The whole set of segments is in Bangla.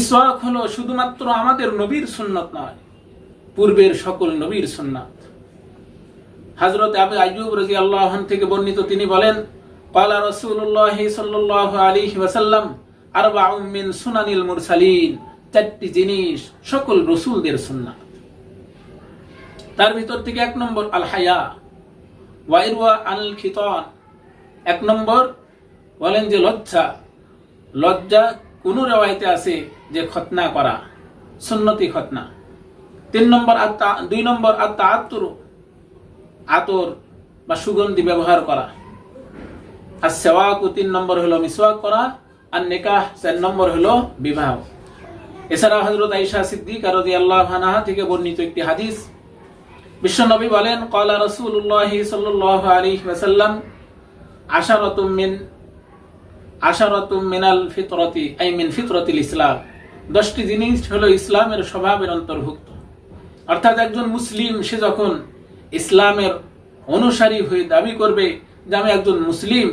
মিসওয়াক হলো শুধুমাত্র আমাদের নবীর সুন্নত নয়, পূর্বের সকল নবীর সুন্নাত। হজরত আবু আইব রাজি আল্লাহন থেকে বর্ণিত তিনি বলেন পালা রসুল্লাহ সাল্লাহ আলী ওয়াসাল্লাম আর মিন সুনানিল মুরসালিন, চারটি জিনিস সকল রসুলদের সুন্নাত। তার ভিতর থেকে এক নম্বর আল হায়া ওয়াইরুয়া আল খিতন এক নম্বর বলেন যে লজ্জা লজ্জা কোন রেওয়ায়তে আছে যে খতনা করা, সুন্নতি খতনা। তিন নম্বর আত্মা, দুই নম্বর আত্মা আত্মর আতর বা সুগন্ধি ব্যবহার করা। আর সেওয়াক তিন নম্বর হলো মিসওয়াক করা, আর নেকাহ চার নম্বর হলো বিবাহ। এছাড়া হজরত আইসা সিদ্দিক রাজি আল্লাহ থেকে বর্ণিত একটি হাদিস, বিশ্বনবী বলেন কলা রসুল্লাহ সাল্লাহ আলী ওয়াসাল্লাম, আশারতুম মিন আশারতুম মিনাল ফিতরতি, আই মিন ফিতরতিল ইসলাম। দশটি জিনিস হলো ইসলামের স্বভাবের অন্তর্ভুক্ত। অর্থাৎ একজন মুসলিম, সে যখন ইসলামের অনুসারী হয়ে দাবি করবে যে আমি একজন মুসলিম,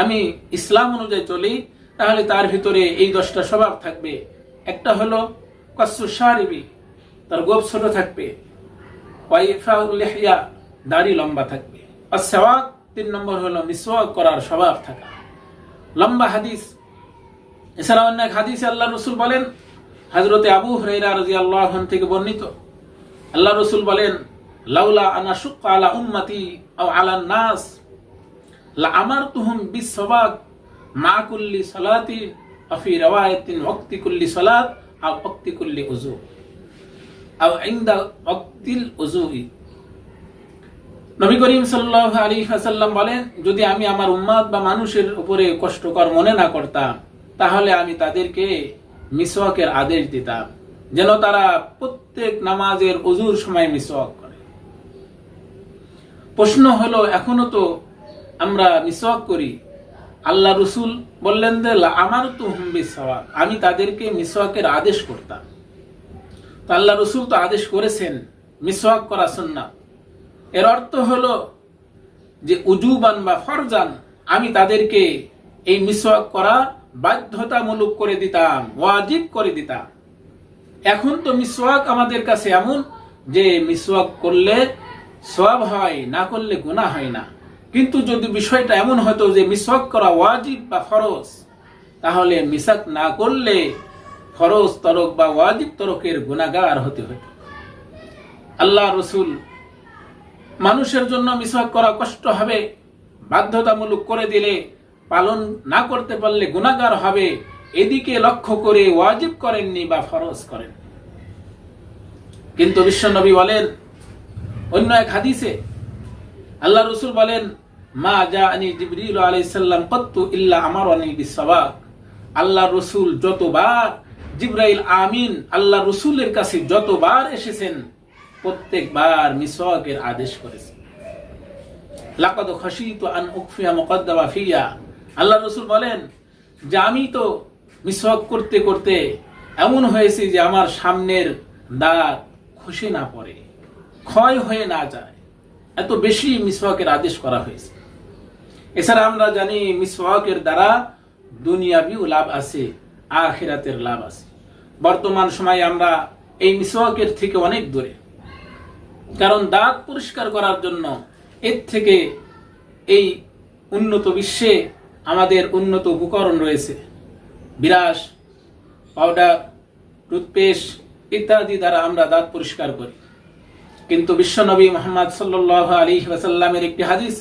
আমি ইসলাম অনুযায়ী চলি, তাহলে তার ভিতরে এই দশটা স্বভাব থাকবে। একটা হলো কসু সারিবি তার গোপ ছোট থাকবে। দাড়ি লম্বা থাকবে। আর সেওয়াক তিন নম্বর হলো মিসওয়াক করার স্বভাব থাকা। লম্বা হাদিস। এছাড়া অন্য এক হাদিসে আল্লাহ রসুল বলেন হজরতে আবু হরাইরা রাজি আল্লাহ থেকে বর্ণিত আল্লাহ রসুল বলেন, লাউলা আনা শুক্কা আলা উম্মতি আও আলা নাস, লা আমার তুহুম বিসবাক মা কুল্লি সালাতি আফি রাওয়ায়াতিন ওয়াক্তি কুল্লি সালাত, আও ওয়াক্তি কুল্লি উজু আও ইনদা ওয়াক্তিল উজুই নবী করিম সাল্লাহ আলী হাসাল্লাম বলেন, যদি আমি আমার উম্মাদ বা মানুষের উপরে কষ্টকর মনে না করতাম, তাহলে আমি তাদেরকে মিসওয়াকের আদেশ দিতাম, যেন তারা প্রত্যেক নামাজের অজুর সময় মিসওয়াক করে। প্রশ্ন হলো, এখনও তো আমরা মিসওয়াক করি? আল্লাহ রসুল বললেন যে আমার তো হুম্বি সওয়াক আমি তাদেরকে মিসওয়াকের আদেশ করতাম। তো আল্লাহ রসুল তো আদেশ করেছেন, মিসওয়াক করা সুন্নাত। এর অর্থ হলো যে উজুবান বা ফরজান, আমি তাদেরকে এই মিসওয়াক করা বাধ্যতামূলক করে দিতাম, ওয়াজিব করে দিতাম। এখন তো মিসওয়াক আমাদের কাছে এমন যে মিসওয়াক করলে সব হয়, না করলে গুণা হয় না। কিন্তু যদি বিষয়টা এমন হতো যে মিসওয়াক করা ওয়াজিব বা ফরজ, তাহলে মিসাক না করলে ফরজ তরক বা ওয়াজিব তরকের গুণাগার হতে হতো। আল্লাহ রসুল মানুষের জন্য মিসওয়াক করা কষ্ট হবে। বাধ্যতামূলক করে দিলে, পালন না করতে পারলে গুণাগার হবে। এদিকে লক্ষ্য করে ওয়াজিব করেননি বা ফরজ করেন। কিন্তু বিশ্বনবী বলেন, অন্য এক হাদিসে আল্লাহ রসুল বলেন, মা যা আনি জিবরিল আলাইসাল্লাম কত্তু ইল্লা আমার অনি বিশ্ববাক আল্লাহ রসুল যতবার জিব্রাইল আমিন আল্লাহ রসুলের কাছে যতবার এসেছেন প্রত্যেকবার মিসওয়াকের আদেশ করেছেন লাকাদ খাশিতু আন উকফিয়া মুকদ্দামা ফিয়া। আল্লাহ রসুল বলেন, যে আমি তো মিসওয়াক করতে করতে এমন হয়েছে যে আমার সামনের দাঁত খসে না পড়ে, ক্ষয় হয়ে না যায়। এত বেশি মিসওয়াকের আদেশ করা হয়েছে। এছাড়া আমরা জানি মিসওয়াকের দ্বারা দুনিয়াবিও লাভ আছে, আখিরাতের লাভ আছে। বর্তমান সময়ে আমরা এই মিসওয়াকের থেকে অনেক দূরে। কারণ দাঁত পরিষ্কার করার জন্য এর থেকে এই উন্নত বিশ্বে আমাদের উন্নত উপকরণ রয়েছে। বিরাস পাউডার টুথপেস্ট ইত্যাদি দ্বারা আমরা দাঁত পরিষ্কার করি। কিন্তু বিশ্বনবী মোহাম্মদ সাল্লাহ আলী ওয়াসাল্লামের একটি হাদিস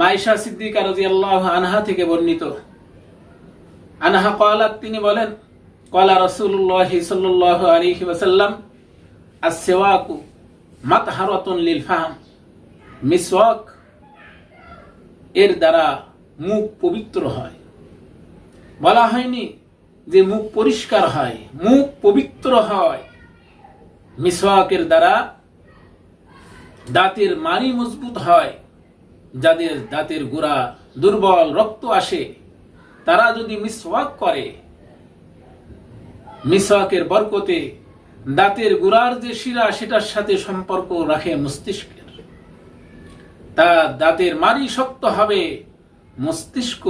মাইশা সিদ্দিকা রাজি আল্লাহ আনহা থেকে বর্ণিত। আনহা কলাত তিনি বলেন কলা রসুল্লাহ সাল্লাহ আলী ওয়াসাল্লাম আসেওয়াকু মাতহারতুন লিল ফাহাম, মিসওয়াক এর দ্বারা মুখ পবিত্র হয়। বলা হয়নি যে মুখ পরিষ্কার হয়, মুখ পবিত্র হয়। মিসওয়াকের দ্বারা দাঁতের মারি মজবুত হয়, যাদের দাঁতের গোড়া দুর্বল রক্ত আসে, তারা যদি মিসওয়াক করে, মিসওয়াকের বরকতে দাঁতের গোড়ার যে শিরা, সেটার সাথে সম্পর্ক রাখে মস্তিষ্কের। তা দাঁতের মারি শক্ত হবে, মস্তিষ্ক